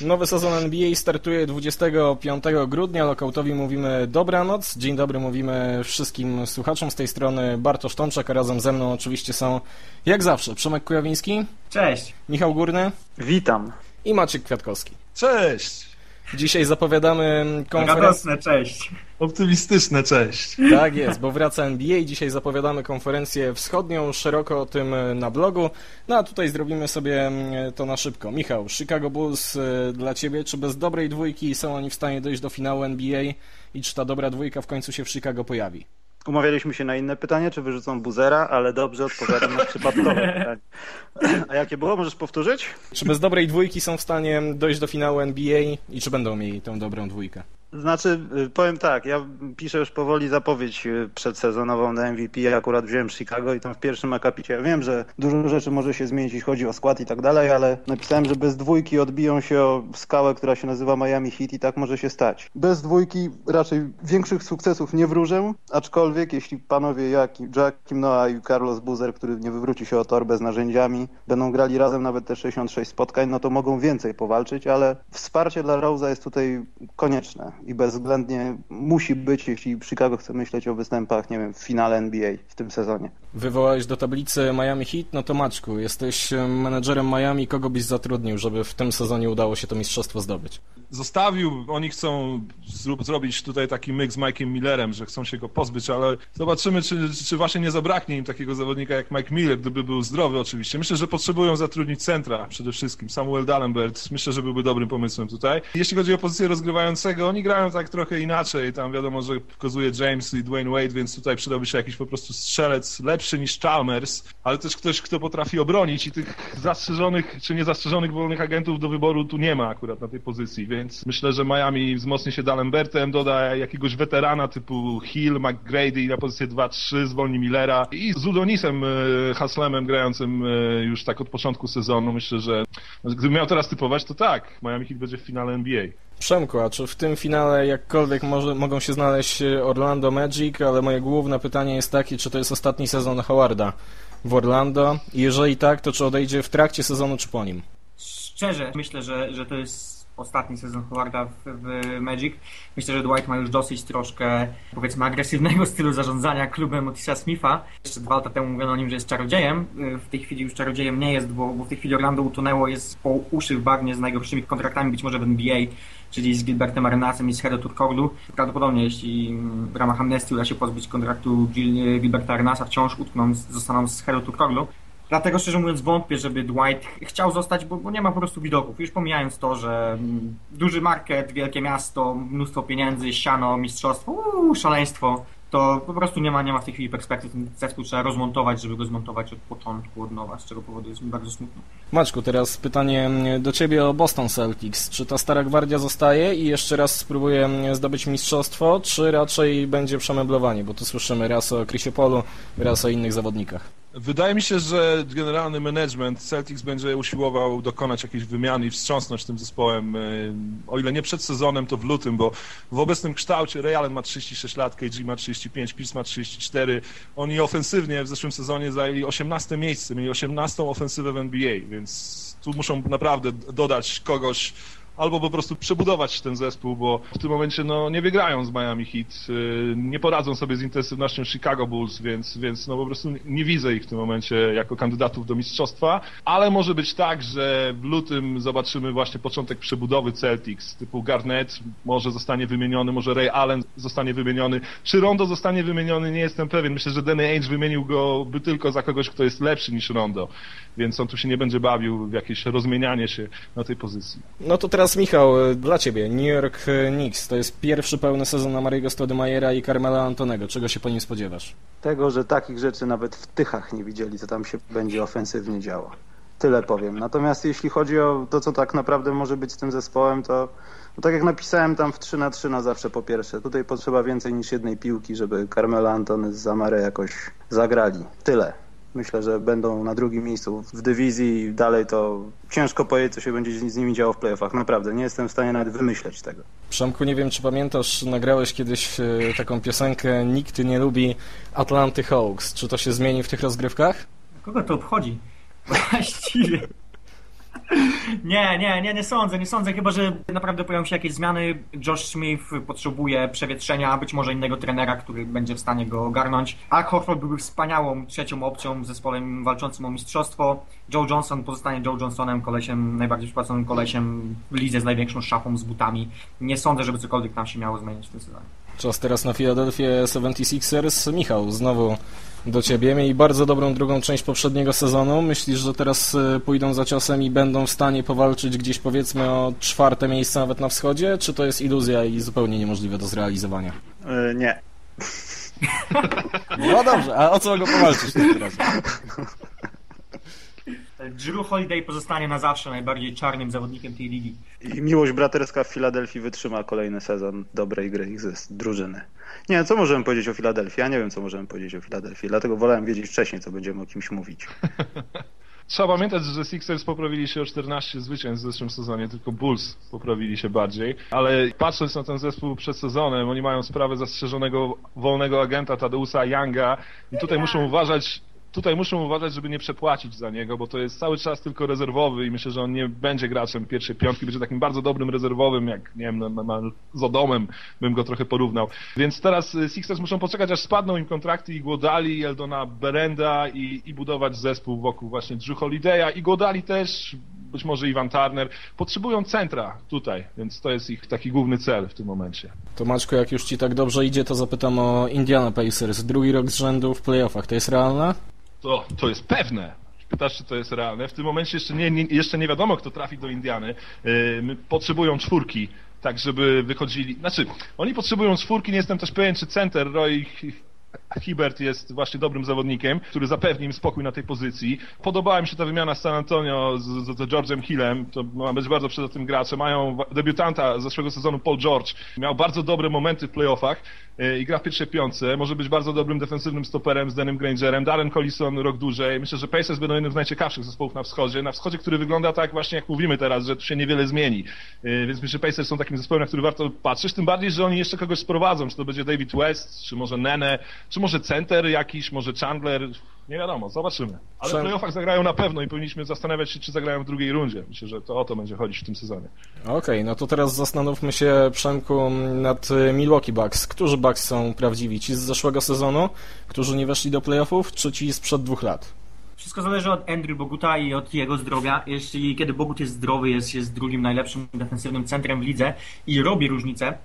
Nowy sezon NBA startuje 25 grudnia. Lokautowi mówimy dobranoc. Dzień dobry mówimy wszystkim słuchaczom z tej strony Bartosz Tomczak, a razem ze mną oczywiście są jak zawsze Przemek Kujawiński. Cześć. Michał Górny. Witam. I Maciek Kwiatkowski. Cześć. Dzisiaj zapowiadamy konferencję. Radosne cześć. Optymistyczne cześć. Tak jest, bo wraca NBA. Dzisiaj zapowiadamy konferencję wschodnią, szeroko o tym na blogu. No a tutaj zrobimy sobie to na szybko. Michał, Chicago Bulls y, dla Ciebie, czy bez dobrej dwójki są oni w stanie dojść do finału NBA i czy ta dobra dwójka w końcu się w Chicago pojawi? Umawialiśmy się na inne pytanie, czy wyrzucą buzera, ale dobrze odpowiadam na przypadkowe pytanie. A jakie było? Możesz powtórzyć? Czy bez dobrej dwójki są w stanie dojść do finału NBA i czy będą mieli tę dobrą dwójkę? Znaczy, y, powiem tak, ja piszę już powoli zapowiedź y, przedsezonową na MVP, ja akurat wziąłem Chicago i tam w pierwszym akapicie, ja wiem, że dużo rzeczy może się zmienić, jeśli chodzi o skład i tak dalej, ale napisałem, że bez dwójki odbiją się o skałę, która się nazywa Miami Heat i tak może się stać. Bez dwójki raczej większych sukcesów nie wróżę, aczkolwiek jeśli panowie jak Joakim Noah i Carlos Buzer, który nie wywróci się o torbę z narzędziami, będą grali razem nawet te 66 spotkań, no to mogą więcej powalczyć, ale wsparcie dla Rose'a jest tutaj konieczne i bezwzględnie musi być, jeśli Chicago chce myśleć o występach, nie wiem, w finale NBA w tym sezonie. Wywołałeś do tablicy Miami Heat, no to Maczku, jesteś menedżerem Miami, kogo byś zatrudnił, żeby w tym sezonie udało się to mistrzostwo zdobyć? Zostawił, oni chcą zrób, zrobić tutaj taki myk z Mike'iem Millerem, że chcą się go pozbyć, ale zobaczymy, czy, czy właśnie nie zabraknie im takiego zawodnika jak Mike Miller, gdyby był zdrowy oczywiście. Myślę, że potrzebują zatrudnić centra przede wszystkim. Samuel Dallenbert, myślę, że byłby dobrym pomysłem tutaj. Jeśli chodzi o pozycję rozgrywającego, oni grają tak trochę inaczej. Tam wiadomo, że kozuje James i Dwayne Wade, więc tutaj przydałby się jakiś po prostu strzelec lepszy niż Chalmers, ale też ktoś, kto potrafi obronić i tych zastrzeżonych czy niezastrzeżonych wolnych agentów do wyboru tu nie ma akurat na tej pozycji, więc myślę, że Miami wzmocni się Dallenbertem, doda jakiegoś weterana typu Hill, McGrady na pozycję 2-3, zwolni Millera i z Udonisem e, Haslemem grającym e, już tak od początku sezonu. Myślę, że gdybym miał teraz typować, to tak, Miami Heat będzie w finale NBA. Przemku, a czy w tym finale jakkolwiek może, mogą się znaleźć Orlando Magic, ale moje główne pytanie jest takie, czy to jest ostatni sezon Howarda w Orlando i jeżeli tak, to czy odejdzie w trakcie sezonu, czy po nim? Szczerze, myślę, że, że to jest ostatni sezon Howarda w, w, Magic. Myślę, że Dwight ma już dosyć troszkę, powiedzmy, agresywnego stylu zarządzania klubem Otisa Smitha. Jeszcze dwa lata temu mówiono o nim, że jest czarodziejem. W tej chwili już czarodziejem nie jest, bo, bo w tej chwili Orlando utonęło, jest po uszy w bagnie z najgorszymi kontraktami, być może w NBA, czyli z Gilbertem Arenasem i z Hedo Turkoglu. Prawdopodobnie, jeśli w ramach amnestii uda się pozbyć kontraktu Gil, Gilberta Arenasa, wciąż utkną, zostaną z Hedo Turkoglu. Dlatego szczerze mówiąc wątpię, żeby Dwight chciał zostać, bo, bo, nie ma po prostu widoków. Już pomijając to, że duży market, wielkie miasto, mnóstwo pieniędzy, siano, mistrzostwo, szaleństwo, to po prostu nie ma, nie ma w tej chwili perspektyw. Ten zespół trzeba rozmontować, żeby go zmontować od początku, od nowa, z czego powodu jest mi bardzo smutno. Maczku, teraz pytanie do Ciebie o Boston Celtics. Czy ta stara gwardia zostaje i jeszcze raz spróbuje zdobyć mistrzostwo, czy raczej będzie przemeblowanie? Bo tu słyszymy raz o Chrisie Polu, raz o innych zawodnikach. Wydaje mi się, że generalny management Celtics będzie usiłował dokonać jakiejś wymiany i wstrząsnąć tym zespołem. O ile nie przed sezonem, to w lutym, bo w obecnym kształcie Allen ma 36 lat, KG ma 35, Pierce ma 34. Oni ofensywnie w zeszłym sezonie zajęli 18 miejsce, mieli 18 ofensywę w NBA, więc tu muszą naprawdę dodać kogoś albo po prostu przebudować ten zespół, bo w tym momencie no, nie wygrają z Miami Heat, nie poradzą sobie z intensywnością Chicago Bulls, więc, więc no, po prostu nie widzę ich w tym momencie jako kandydatów do mistrzostwa, ale może być tak, że w lutym zobaczymy właśnie początek przebudowy Celtics, typu Garnett może zostanie wymieniony, może Ray Allen zostanie wymieniony, czy Rondo zostanie wymieniony, nie jestem pewien, myślę, że Danny Ainge wymienił go by tylko za kogoś, kto jest lepszy niż Rondo, więc on tu się nie będzie bawił w jakieś rozmienianie się na tej pozycji. No to teraz Michał, dla Ciebie New York Knicks to jest pierwszy pełny sezon na Mariego Stoudemajera i Carmela Antonego. Czego się po nim spodziewasz? Tego, że takich rzeczy nawet w Tychach nie widzieli, co tam się będzie ofensywnie działo. Tyle powiem. Natomiast jeśli chodzi o to, co tak naprawdę może być z tym zespołem, to no tak jak napisałem tam w 3 na 3 na zawsze po pierwsze. Tutaj potrzeba więcej niż jednej piłki, żeby Carmela Antony z Zamare jakoś zagrali. Tyle. Myślę, że będą na drugim miejscu w dywizji i dalej to ciężko powiedzieć, co się będzie z nimi działo w playoffach. Naprawdę, nie jestem w stanie nawet wymyśleć tego. Przemku, nie wiem, czy pamiętasz, nagrałeś kiedyś taką piosenkę Nikt nie lubi Atlanty Hawks. Czy to się zmieni w tych rozgrywkach? Kogo to obchodzi? Właściwie. Nie, nie, nie, nie sądzę, nie sądzę, chyba że naprawdę pojawią się jakieś zmiany. Josh Smith potrzebuje przewietrzenia, być może innego trenera, który będzie w stanie go ogarnąć. Al Horford byłby wspaniałą trzecią opcją zespołem walczącym o mistrzostwo. Joe Johnson pozostanie Joe Johnsonem, kolesiem, najbardziej wypłaconym kolesiem w lidze z największą szafą z butami. Nie sądzę, żeby cokolwiek tam się miało zmienić w tym sezonie. Czas teraz na Philadelphia 76ers. Michał, znowu do ciebie. Mieli bardzo dobrą drugą część poprzedniego sezonu. Myślisz, że teraz y, pójdą za ciosem i będą w stanie powalczyć gdzieś powiedzmy o czwarte miejsce nawet na wschodzie? Czy to jest iluzja i zupełnie niemożliwe do zrealizowania? E, nie. No dobrze, a o co mogą powalczyć w takim razie? Drew Holiday pozostanie na zawsze najbardziej czarnym zawodnikiem tej ligi. I miłość braterska w Filadelfii wytrzyma kolejny sezon dobrej gry ich ze drużyny. Nie, co możemy powiedzieć o Filadelfii? Ja nie wiem, co możemy powiedzieć o Filadelfii, dlatego wolałem wiedzieć wcześniej, co będziemy o kimś mówić. Trzeba pamiętać, że Sixers poprawili się o 14 zwycięstw w zeszłym sezonie, tylko Bulls poprawili się bardziej. Ale patrząc na ten zespół przed sezonem, oni mają sprawę zastrzeżonego wolnego agenta Tadeusa Younga i tutaj muszą uważać tutaj muszą uważać, żeby nie przepłacić za niego, bo to jest cały czas tylko rezerwowy i myślę, że on nie będzie graczem pierwszej piątki, będzie takim bardzo dobrym rezerwowym, jak nie wiem, z Odomem bym go trochę porównał. Więc teraz y, Sixers muszą poczekać, aż spadną im kontrakty i Głodali, Eldona Berenda i, i budować zespół wokół właśnie Drew Holiday'a i Głodali też, być może Ivan Turner. Potrzebują centra tutaj, więc to jest ich taki główny cel w tym momencie. To Maczko, jak już ci tak dobrze idzie, to zapytam o Indiana Pacers. Drugi rok z rzędu w playoffach. To jest realne? To, to jest pewne. Pytasz, czy to jest realne. W tym momencie jeszcze nie, nie, jeszcze nie wiadomo, kto trafi do Indiany. Yy, potrzebują czwórki, tak żeby wychodzili. Znaczy, oni potrzebują czwórki, nie jestem też pewien, czy center Roy Hibert jest właśnie dobrym zawodnikiem, który zapewni im spokój na tej pozycji. Podobała mi się ta wymiana z San Antonio z, z, z George'em Hillem, to ma być bardzo przydatnym graczem. Mają debiutanta z zeszłego sezonu Paul George, miał bardzo dobre momenty w playoffach i gra w pierwszej piątce, może być bardzo dobrym defensywnym stoperem z Denim Grangerem. Darren Collison rok dłużej. Myślę, że Pacers będą jednym z najciekawszych zespołów na wschodzie. Na wschodzie, który wygląda tak właśnie jak mówimy teraz, że tu się niewiele zmieni. Więc myślę, że Pacers są takim zespołem, na który warto patrzeć. Tym bardziej, że oni jeszcze kogoś sprowadzą. Czy to będzie David West, czy może Nene, czy może center jakiś, może Chandler. Nie wiadomo, zobaczymy. Ale w playoffach zagrają na pewno i powinniśmy zastanawiać się, czy zagrają w drugiej rundzie. Myślę, że to o to będzie chodzić w tym sezonie. Okej, okay, no to teraz zastanówmy się, Przemku, nad Milwaukee Bucks. Którzy Bucks są prawdziwi? Ci z zeszłego sezonu, którzy nie weszli do playoffów, czy ci sprzed dwóch lat? Wszystko zależy od Andrew Boguta i od jego zdrowia. Jeśli kiedy Bogut jest zdrowy, jest, jest drugim najlepszym defensywnym centrem w lidze i robi różnicę,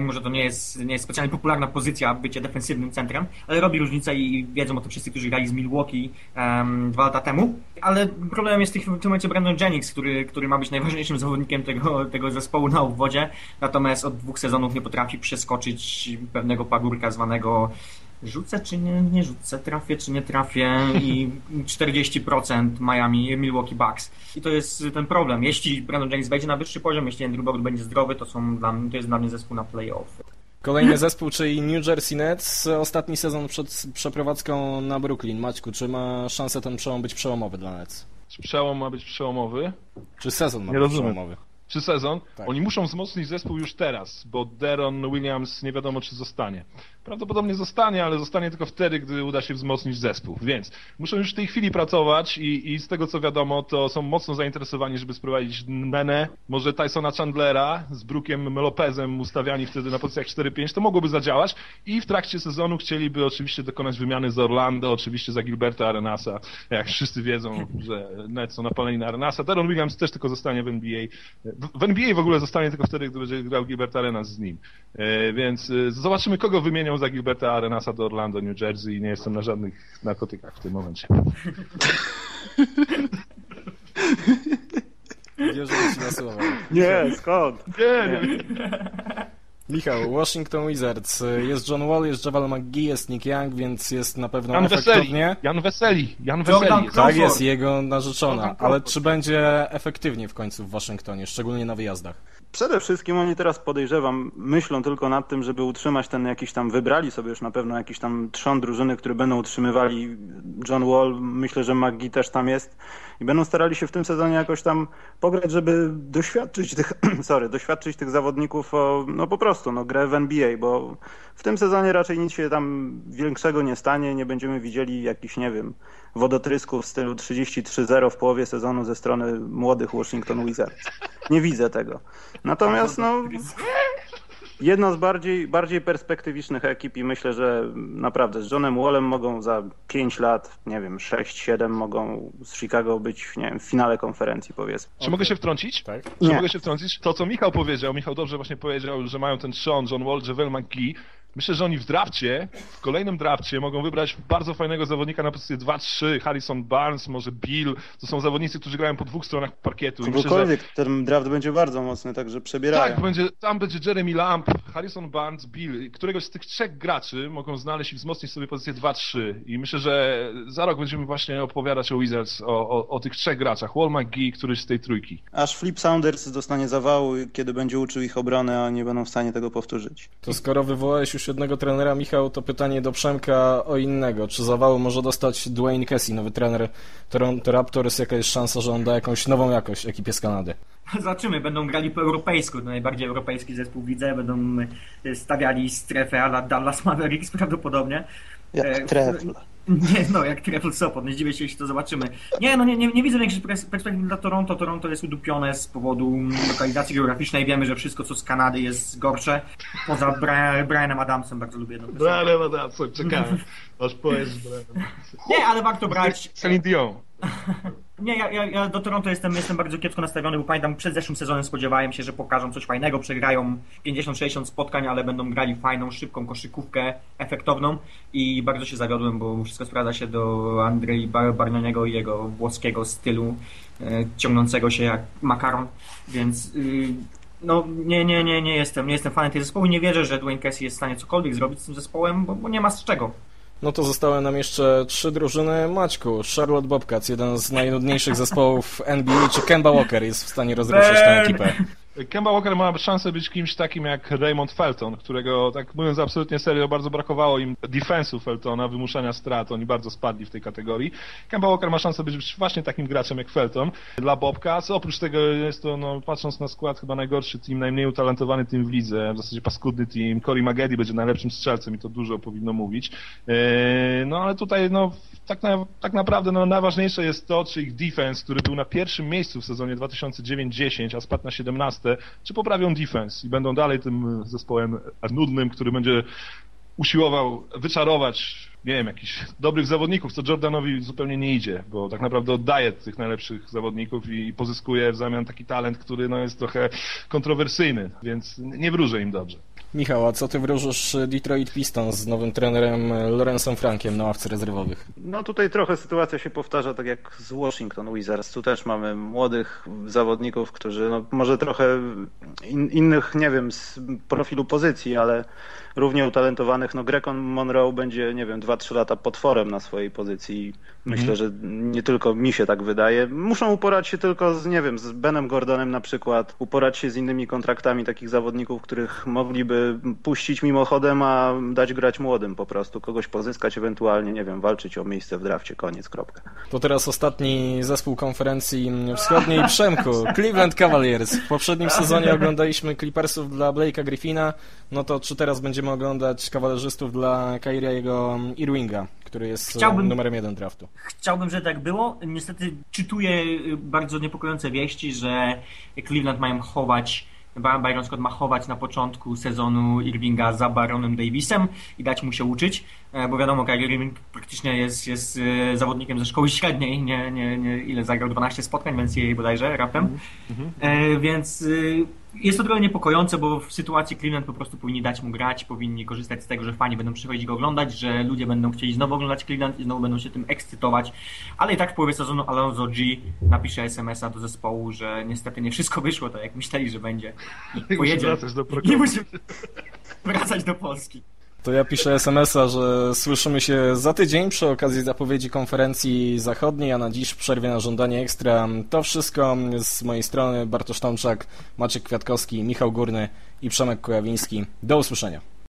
mimo że to nie jest, nie jest specjalnie popularna pozycja bycie defensywnym centrem, ale robi różnicę i wiedzą o tym wszyscy, którzy grali z Milwaukee um, dwa lata temu. Ale problemem jest w tym momencie Brandon Jennings, który, który ma być najważniejszym zawodnikiem tego, tego zespołu na obwodzie, natomiast od dwóch sezonów nie potrafi przeskoczyć pewnego pagórka zwanego rzucę czy nie, nie rzucę, trafię czy nie trafię i 40% Miami, Milwaukee Bucks. I to jest ten problem. Jeśli Brandon Jennings wejdzie na wyższy poziom, jeśli Andrew Bogut będzie zdrowy, to, są dla mnie, to jest dla mnie zespół na playoff. Kolejny zespół, czyli New Jersey Nets. Ostatni sezon przed przeprowadzką na Brooklyn. Maćku, czy ma szansę ten przełom być przełomowy dla Nets? Czy przełom ma być przełomowy? Czy sezon ma Nie być rozumiem. przełomowy? Czy sezon? Tak. Oni muszą wzmocnić zespół już teraz, bo Deron Williams nie wiadomo, czy zostanie. Prawdopodobnie zostanie, ale zostanie tylko wtedy, gdy uda się wzmocnić zespół. Więc muszą już w tej chwili pracować i, i z tego co wiadomo, to są mocno zainteresowani, żeby sprowadzić Nene, może Tysona Chandlera z Brookiem Lopezem ustawiani wtedy na pozycjach 4-5. To mogłoby zadziałać i w trakcie sezonu chcieliby oczywiście dokonać wymiany z Orlando, oczywiście za Gilberta Arenasa. Jak wszyscy wiedzą, że Nets są napaleni na Arenasa. Deron Williams też tylko zostanie w NBA. W, w NBA w ogóle zostanie tylko wtedy, gdy będzie grał Gilbert Arenas z nim. E, więc e, zobaczymy, kogo wymienią za Gilberta Arenasa do Orlando, New Jersey i nie jestem na żadnych narkotykach w tym momencie. Wierzę ci na słowo. Nie, skąd? Nie, nie. Michał, Washington Wizards. Jest John Wall, jest Javal McGee, jest Nick Young, więc jest na pewno Jan Weseli, efektywnie. Jan Weseli, Jan Weseli. Tak jest, jego narzeczona. Ale czy będzie efektywnie w końcu w Waszyngtonie, szczególnie na wyjazdach? Przede wszystkim oni teraz podejrzewam, myślą tylko nad tym, żeby utrzymać ten jakiś tam, wybrali sobie już na pewno jakiś tam trzon drużyny, które będą utrzymywali John Wall, myślę, że McGee też tam jest i będą starali się w tym sezonie jakoś tam pograć, żeby doświadczyć tych, sorry, doświadczyć tych zawodników o, no po prostu prostu no, grę w NBA, bo w tym sezonie raczej nic się tam większego nie stanie, nie będziemy widzieli jakichś, nie wiem, wodotrysków w stylu 33-0 w połowie sezonu ze strony młodych Washington Wizards. Nie widzę tego. Natomiast no, jedno z bardziej, bardziej perspektywicznych ekip i myślę, że naprawdę z Johnem Wallem mogą za 5 lat, nie wiem, 6-7 mogą z Chicago być, nie wiem, w finale konferencji powiedzmy. Czy mogę się wtrącić? Tak? Czy Nie. mogę się wtrącić? To, co Michał powiedział, Michał dobrze właśnie powiedział, że mają ten Sean, John Wall, Javel McGee. Myślę, że oni w drafcie, w kolejnym drafcie mogą wybrać bardzo fajnego zawodnika na pozycję 2-3, Harrison Barnes, może Bill. To są zawodnicy, którzy grają po dwóch stronach parkietu. Myślę, że Kogokolwiek, ten draft będzie bardzo mocny, także przebierają. tak, będzie, tam będzie Jeremy Lamb, Harrison Barnes, Bill. Któregoś z tych trzech graczy mogą znaleźć i wzmocnić sobie pozycję 2-3. I myślę, że za rok będziemy właśnie opowiadać o Wizards, o, o, o tych trzech graczach. Wall McGee, któryś z tej trójki. Aż Flip Saunders dostanie zawału, kiedy będzie uczył ich obrony, a nie będą w stanie tego powtórzyć. To skoro wywołałeś już jednego trenera, Michał, to pytanie do Przemka o innego. Czy zawału może dostać Dwayne Casey, nowy trener Toronto Raptors? Jaka jest szansa, że on da jakąś nową jakość ekipie z Kanady? Zobaczymy, będą grali po europejsku, to najbardziej europejski zespół widzę, będą y, stawiali strefę ala Dallas Mavericks prawdopodobnie. Jak E. Nie, no, jak Trefl Sopot, nie zdziwię się, jeśli to zobaczymy. Nie, no nie, nie, nie widzę większych pers- perspektyw dla Toronto. Toronto jest udupione z powodu lokalizacji geograficznej. Wiemy, że wszystko, co z Kanady jest gorsze. Poza Bra- Brianem Adamsem, bardzo lubię jedną piosenkę. Brian Adamson, czekałem, aż powiesz Brian. Nie, ale warto brać. Celine Dion. Nie, ja, ja, ja do Toronto jestem, jestem bardzo kiepsko nastawiony, bo pamiętam przed zeszłym sezonem spodziewałem się, że pokażą coś fajnego, przegrają 50-60 spotkań, ale będą grali fajną, szybką koszykówkę, efektowną i bardzo się zawiodłem, bo wszystko sprawdza się do Andrzej Bar- Barnianiego i jego włoskiego stylu, e, ciągnącego się jak makaron, więc y, no nie, nie, nie, nie jestem, nie jestem fanem tej zespołu i nie wierzę, że Dwayne Casey jest w stanie cokolwiek zrobić z tym zespołem, bo, bo nie ma z czego. No to zostały nam jeszcze trzy drużyny. Maćku, Charlotte Bobcats, jeden z najnudniejszych zespołów NBA, czy Kemba Walker jest w stanie rozruszyć tę ekipę? Kemba Walker ma szansę być kimś takim jak Raymond Felton, którego, tak mówiąc absolutnie serio, bardzo brakowało im defensu Feltona, wymuszania strat, oni bardzo spadli w tej kategorii. Kemba Walker ma szansę być właśnie takim graczem jak Felton dla Bobcats. Oprócz tego jest to, no, patrząc na skład, chyba najgorszy team, najmniej utalentowany team w lidze, w zasadzie paskudny team. Corey Maggedy będzie najlepszym strzelcem i to dużo powinno mówić. Eee, No ale tutaj, no, tak, na, tak naprawdę no, najważniejsze jest to, czy ich defense, który był na pierwszym miejscu w sezonie 2009-10, a spadł na 17, czy poprawią defense i będą dalej tym zespołem nudnym, który będzie usiłował wyczarować, nie wiem, jakichś dobrych zawodników, co Jordanowi zupełnie nie idzie, bo tak naprawdę oddaje tych najlepszych zawodników i pozyskuje w zamian taki talent, który no, jest trochę kontrowersyjny, więc nie wróżę im dobrze. Michał, a co ty wróżysz Detroit Pistons z nowym trenerem Lorenzem Frankiem na ławce rezerwowych? No tutaj trochę sytuacja się powtarza tak jak z Washington Wizards. Tu też mamy młodych zawodników, którzy no, może trochę in, innych, nie wiem, z profilu pozycji, ale równie utalentowanych. No Grekon Monroe będzie, nie wiem, 2-3 lata potworem na swojej pozycji. Myślę, że nie tylko mi się tak wydaje. Muszą uporać się tylko z, nie wiem, z Benem Gordonem na przykład, uporać się z innymi kontraktami takich zawodników, których mogliby puścić mimochodem, a dać grać młodym po prostu, kogoś pozyskać ewentualnie, nie wiem, walczyć o miejsce w drafcie, koniec, kropka. To teraz ostatni zespół konferencji wschodniej Przemku, Cleveland Cavaliers. W poprzednim sezonie oglądaliśmy Clippersów dla Blake'a Griffina, no to czy teraz będziemy oglądać kawalerzystów dla Kyriego Irwinga, który jest Chciałbym- numerem jeden draftu? Chciałbym, żeby tak było. Niestety czytuję y, bardzo niepokojące wieści, że Cleveland mają chować, By- Byron Scott ma chować na początku sezonu Irvinga za Baronem Davisem i dać mu się uczyć, e, bo wiadomo, Kyrie Irving praktycznie jest, jest e, zawodnikiem ze szkoły średniej, nie, nie, nie, ile zagrał 12 spotkań, więc jej bodajże raptem. E, więc y, jest to trochę niepokojące, bo w sytuacji Cleveland po prostu powinni dać mu grać, powinni korzystać z tego, że fani będą przychodzić go oglądać, że ludzie będą chcieli znowu oglądać Cleveland i znowu będą się tym ekscytować. Ale i tak w połowie sezonu Alonso G napisze SMS-a do zespołu, że niestety nie wszystko wyszło tak, jak myśleli, że będzie. I pojedzie. I musi wracać do Polski. To ja piszę SMS-a, że słyszymy się za tydzień przy okazji zapowiedzi konferencji zachodniej, a na dziś przerwie na żądanie ekstra. To wszystko z mojej strony. Bartosz Tomczak, Maciek Kwiatkowski, Michał Górny i Przemek Kojawiński. Do usłyszenia.